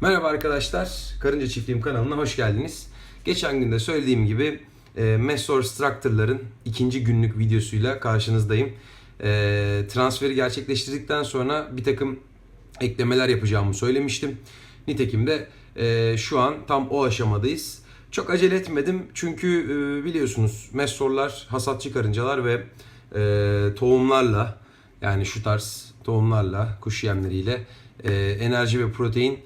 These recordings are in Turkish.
Merhaba arkadaşlar, Karınca Çiftliğim kanalına hoş geldiniz. Geçen günde söylediğim gibi e, Messor Structure'ların ikinci günlük videosuyla karşınızdayım. E, transferi gerçekleştirdikten sonra bir takım eklemeler yapacağımı söylemiştim. Nitekim de e, şu an tam o aşamadayız. Çok acele etmedim çünkü e, biliyorsunuz Messorlar hasatçı karıncalar ve e, tohumlarla yani şu tarz tohumlarla, kuş yemleriyle e, enerji ve protein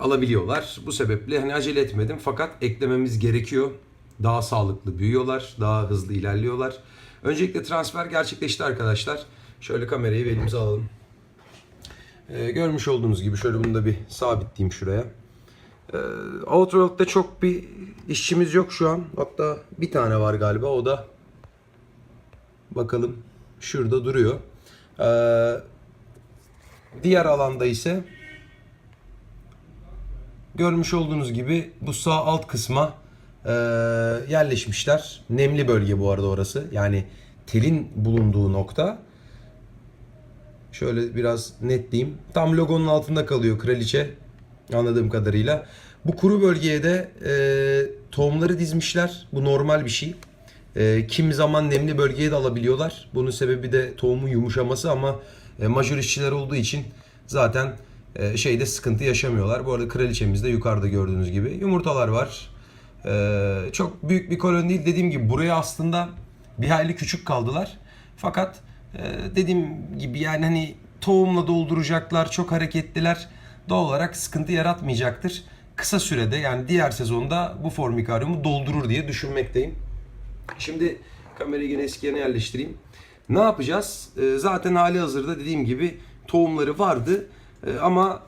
alabiliyorlar. Bu sebeple hani acele etmedim fakat eklememiz gerekiyor. Daha sağlıklı büyüyorlar, daha hızlı ilerliyorlar. Öncelikle transfer gerçekleşti arkadaşlar. Şöyle kamerayı elimize alalım. Ee, görmüş olduğunuz gibi şöyle bunu da bir sabitleyeyim şuraya. Ee, Outworld'de çok bir işçimiz yok şu an. Hatta bir tane var galiba o da bakalım şurada duruyor. Ee, diğer alanda ise görmüş olduğunuz gibi bu sağ alt kısma e, yerleşmişler. Nemli bölge bu arada orası. Yani telin bulunduğu nokta. Şöyle biraz netleyeyim. Tam logonun altında kalıyor kraliçe anladığım kadarıyla. Bu kuru bölgeye de e, tohumları dizmişler. Bu normal bir şey. E, kim zaman nemli bölgeye de alabiliyorlar. Bunun sebebi de tohumun yumuşaması ama e, majör işçiler olduğu için zaten şeyde sıkıntı yaşamıyorlar. Bu arada kraliçemiz de yukarıda gördüğünüz gibi. Yumurtalar var. E, çok büyük bir koloni değil. Dediğim gibi buraya aslında bir hayli küçük kaldılar. Fakat e, dediğim gibi yani hani tohumla dolduracaklar, çok hareketliler. Doğal olarak sıkıntı yaratmayacaktır. Kısa sürede yani diğer sezonda bu formikaryumu doldurur diye düşünmekteyim. Şimdi kamerayı yine eski yerine yerleştireyim. Ne yapacağız? Ee, zaten hali hazırda dediğim gibi tohumları vardı. Ee, ama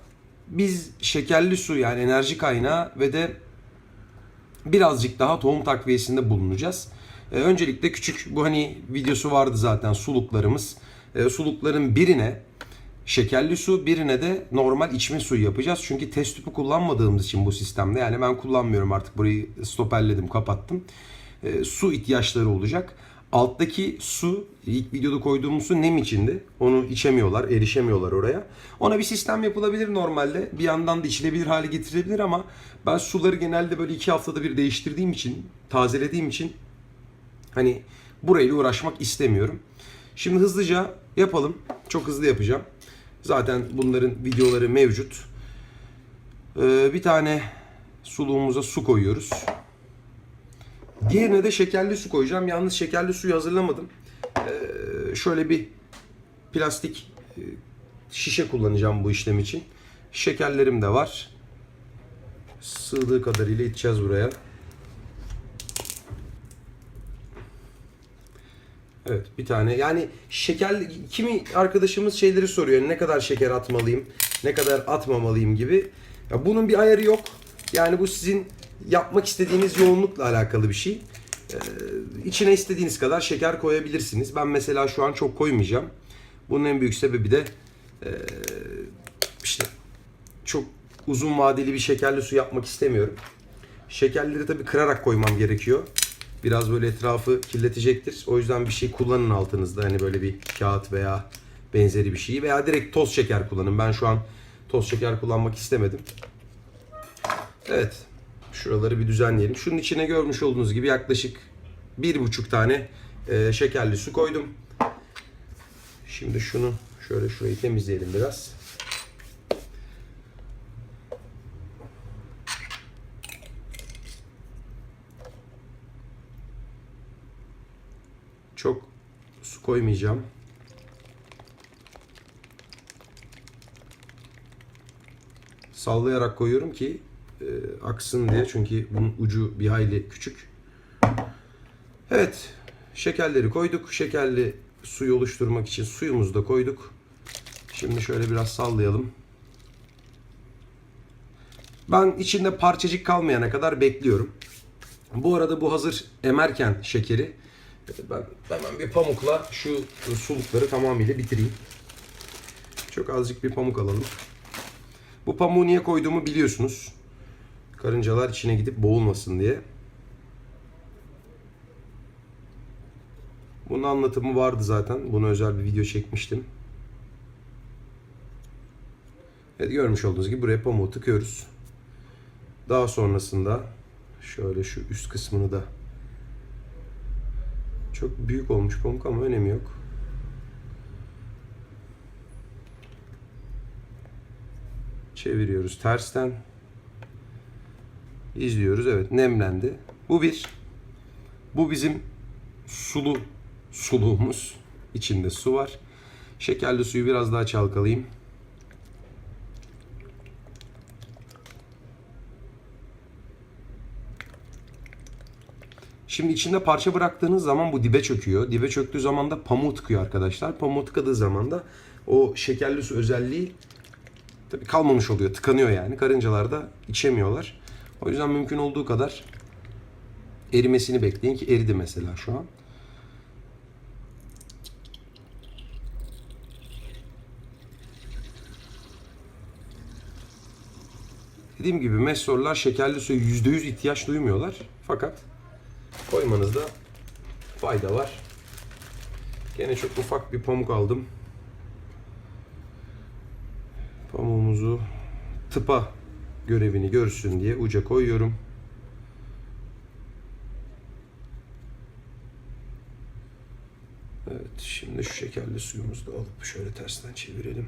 biz şekerli su yani enerji kaynağı ve de birazcık daha tohum takviyesinde bulunacağız. Ee, öncelikle küçük bu hani videosu vardı zaten suluklarımız. Ee, sulukların birine şekerli su birine de normal içme suyu yapacağız. Çünkü test tüpü kullanmadığımız için bu sistemde yani ben kullanmıyorum artık burayı stoperledim kapattım. Su ihtiyaçları olacak. Alttaki su ilk videoda koyduğumuz su nem içindi. Onu içemiyorlar, erişemiyorlar oraya. Ona bir sistem yapılabilir normalde. Bir yandan da içilebilir hale getirilebilir ama ben suları genelde böyle iki haftada bir değiştirdiğim için, tazelediğim için hani burayla uğraşmak istemiyorum. Şimdi hızlıca yapalım. Çok hızlı yapacağım. Zaten bunların videoları mevcut. Ee, bir tane suluğumuza su koyuyoruz. Diğerine de şekerli su koyacağım. Yalnız şekerli suyu hazırlamadım. Ee, şöyle bir plastik e, şişe kullanacağım bu işlem için. Şekerlerim de var. Sığdığı kadarıyla iteceğiz buraya. Evet bir tane yani şeker kimi arkadaşımız şeyleri soruyor ne kadar şeker atmalıyım ne kadar atmamalıyım gibi. Ya bunun bir ayarı yok. Yani bu sizin yapmak istediğiniz yoğunlukla alakalı bir şey. Ee, içine istediğiniz kadar şeker koyabilirsiniz. Ben mesela şu an çok koymayacağım. Bunun en büyük sebebi de ee, işte çok uzun vadeli bir şekerli su yapmak istemiyorum. Şekerleri tabii kırarak koymam gerekiyor. Biraz böyle etrafı kirletecektir. O yüzden bir şey kullanın altınızda. Hani böyle bir kağıt veya benzeri bir şeyi. Veya direkt toz şeker kullanın. Ben şu an toz şeker kullanmak istemedim. Evet. Şuraları bir düzenleyelim. Şunun içine görmüş olduğunuz gibi yaklaşık bir buçuk tane e, şekerli su koydum. Şimdi şunu şöyle şurayı temizleyelim biraz. Çok su koymayacağım. Sallayarak koyuyorum ki e, aksın diye çünkü bunun ucu bir hayli küçük. Evet, şekerleri koyduk. Şekerli suyu oluşturmak için suyumuzu da koyduk. Şimdi şöyle biraz sallayalım. Ben içinde parçacık kalmayana kadar bekliyorum. Bu arada bu hazır emerken şekeri ben hemen bir pamukla şu sulukları tamamıyla bitireyim. Çok azıcık bir pamuk alalım. Bu pamuğu niye koyduğumu biliyorsunuz. Karıncalar içine gidip boğulmasın diye. Bunun anlatımı vardı zaten. Buna özel bir video çekmiştim. Evet görmüş olduğunuz gibi buraya pamuğu tıkıyoruz. Daha sonrasında şöyle şu üst kısmını da çok büyük olmuş pamuk ama önemi yok. Çeviriyoruz tersten. İzliyoruz. Evet nemlendi. Bu bir. Bu bizim sulu suluğumuz. İçinde su var. Şekerli suyu biraz daha çalkalayayım. Şimdi içinde parça bıraktığınız zaman bu dibe çöküyor. Dibe çöktüğü zaman da pamuğu tıkıyor arkadaşlar. Pamuğu tıkadığı zaman da o şekerli su özelliği tabii kalmamış oluyor. Tıkanıyor yani. Karıncalar da içemiyorlar. O yüzden mümkün olduğu kadar erimesini bekleyin ki eridi mesela şu an. Dediğim gibi mesorlar şekerli suya %100 ihtiyaç duymuyorlar. Fakat koymanızda fayda var. Gene çok ufak bir pamuk aldım. Pamuğumuzu tıpa görevini görsün diye uca koyuyorum. Evet, şimdi şu şekerli suyumuzu da alıp şöyle tersten çevirelim.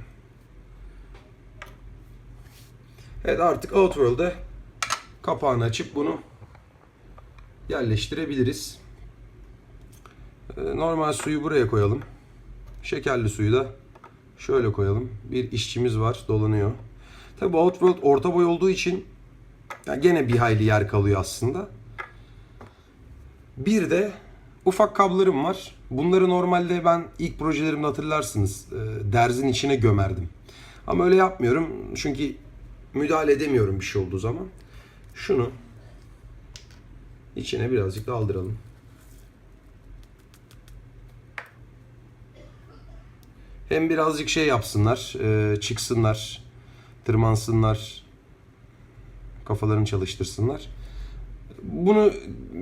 Evet artık Outworld'e kapağını açıp bunu yerleştirebiliriz. Ee, Normal suyu buraya koyalım. Şekerli suyu da şöyle koyalım. Bir işçimiz var dolanıyor. Tabi Outworld orta boy olduğu için ya gene bir hayli yer kalıyor aslında. Bir de ufak kablarım var. Bunları normalde ben ilk projelerimde hatırlarsınız e, derzin içine gömerdim. Ama öyle yapmıyorum çünkü müdahale edemiyorum bir şey olduğu zaman. Şunu içine birazcık daldıralım. Hem birazcık şey yapsınlar, e, çıksınlar, tırmansınlar, kafalarını çalıştırsınlar. Bunu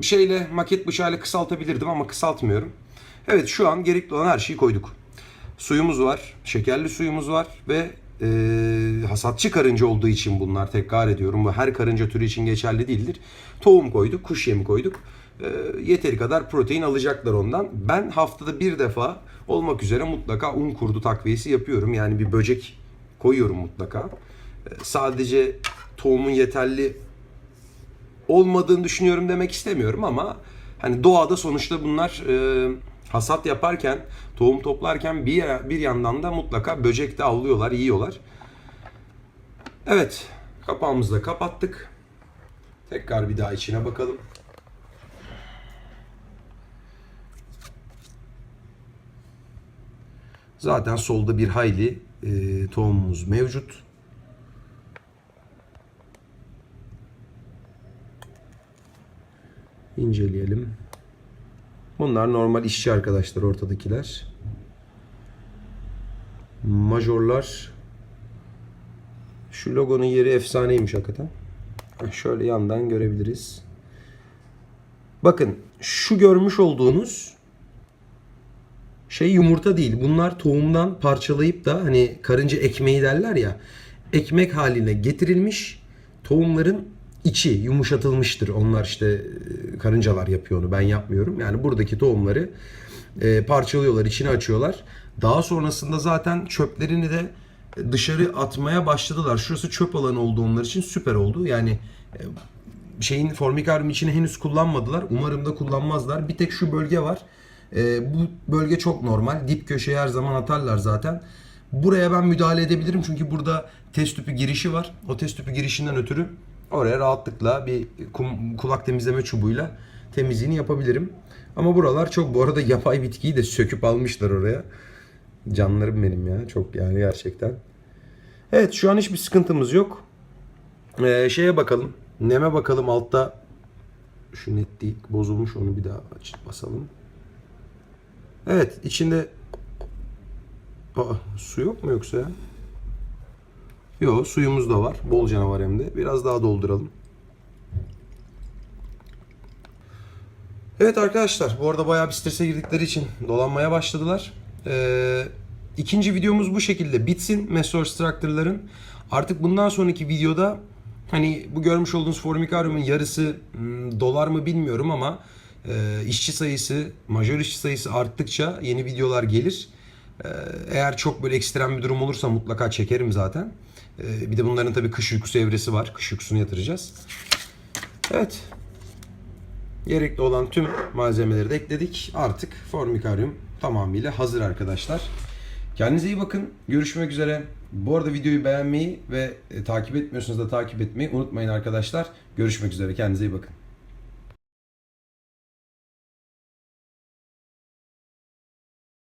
şeyle maket bıçağıyla kısaltabilirdim ama kısaltmıyorum. Evet şu an gerekli olan her şeyi koyduk. Suyumuz var, şekerli suyumuz var ve e, hasatçı karınca olduğu için bunlar tekrar ediyorum. Bu her karınca türü için geçerli değildir. Tohum koyduk, kuş yemi koyduk. E, yeteri kadar protein alacaklar ondan. Ben haftada bir defa olmak üzere mutlaka un kurdu takviyesi yapıyorum. Yani bir böcek koyuyorum mutlaka. E, sadece tohumun yeterli olmadığını düşünüyorum demek istemiyorum ama hani doğada sonuçta bunlar e, hasat yaparken, tohum toplarken bir bir yandan da mutlaka böcek de avlıyorlar, yiyorlar. Evet, kapağımızı da kapattık. Tekrar bir daha içine bakalım. Zaten solda bir hayli e, tohumumuz mevcut. inceleyelim. Bunlar normal işçi arkadaşlar ortadakiler. Majorlar. Şu logonun yeri efsaneymiş hakikaten. Şöyle yandan görebiliriz. Bakın şu görmüş olduğunuz şey yumurta değil. Bunlar tohumdan parçalayıp da hani karınca ekmeği derler ya. Ekmek haline getirilmiş tohumların içi yumuşatılmıştır. Onlar işte e, karıncalar yapıyor onu ben yapmıyorum. Yani buradaki tohumları e, parçalıyorlar, içine açıyorlar. Daha sonrasında zaten çöplerini de dışarı atmaya başladılar. Şurası çöp alanı oldu onlar için süper oldu. Yani e, şeyin formikaryum içine henüz kullanmadılar. Umarım da kullanmazlar. Bir tek şu bölge var. E, bu bölge çok normal. Dip köşeye her zaman atarlar zaten. Buraya ben müdahale edebilirim çünkü burada test tüpü girişi var. O test tüpü girişinden ötürü oraya rahatlıkla bir kum- kulak temizleme çubuğuyla temizliğini yapabilirim. Ama buralar çok bu arada yapay bitkiyi de söküp almışlar oraya. Canlarım benim ya çok yani gerçekten. Evet şu an hiçbir sıkıntımız yok. Ee, şeye bakalım. Neme bakalım altta şu netlik bozulmuş onu bir daha aç basalım. Evet içinde Aa, su yok mu yoksa ya? Yok suyumuz da var. Bol canavar hem de. Biraz daha dolduralım. Evet arkadaşlar bu arada bayağı bir strese girdikleri için dolanmaya başladılar. Ee, ikinci videomuz bu şekilde bitsin. Mesor Structure'ların. Artık bundan sonraki videoda Hani bu görmüş olduğunuz Formicarium'un yarısı hmm, dolar mı bilmiyorum ama işçi sayısı, majör işçi sayısı arttıkça yeni videolar gelir. E, eğer çok böyle ekstrem bir durum olursa mutlaka çekerim zaten. E, bir de bunların tabii kış uykusu evresi var. Kış uykusunu yatıracağız. Evet. Gerekli olan tüm malzemeleri de ekledik. Artık Formicarium tamamıyla hazır arkadaşlar. Kendinize iyi bakın. Görüşmek üzere. Bu arada videoyu beğenmeyi ve e, takip etmiyorsanız da takip etmeyi unutmayın arkadaşlar. Görüşmek üzere. Kendinize iyi bakın.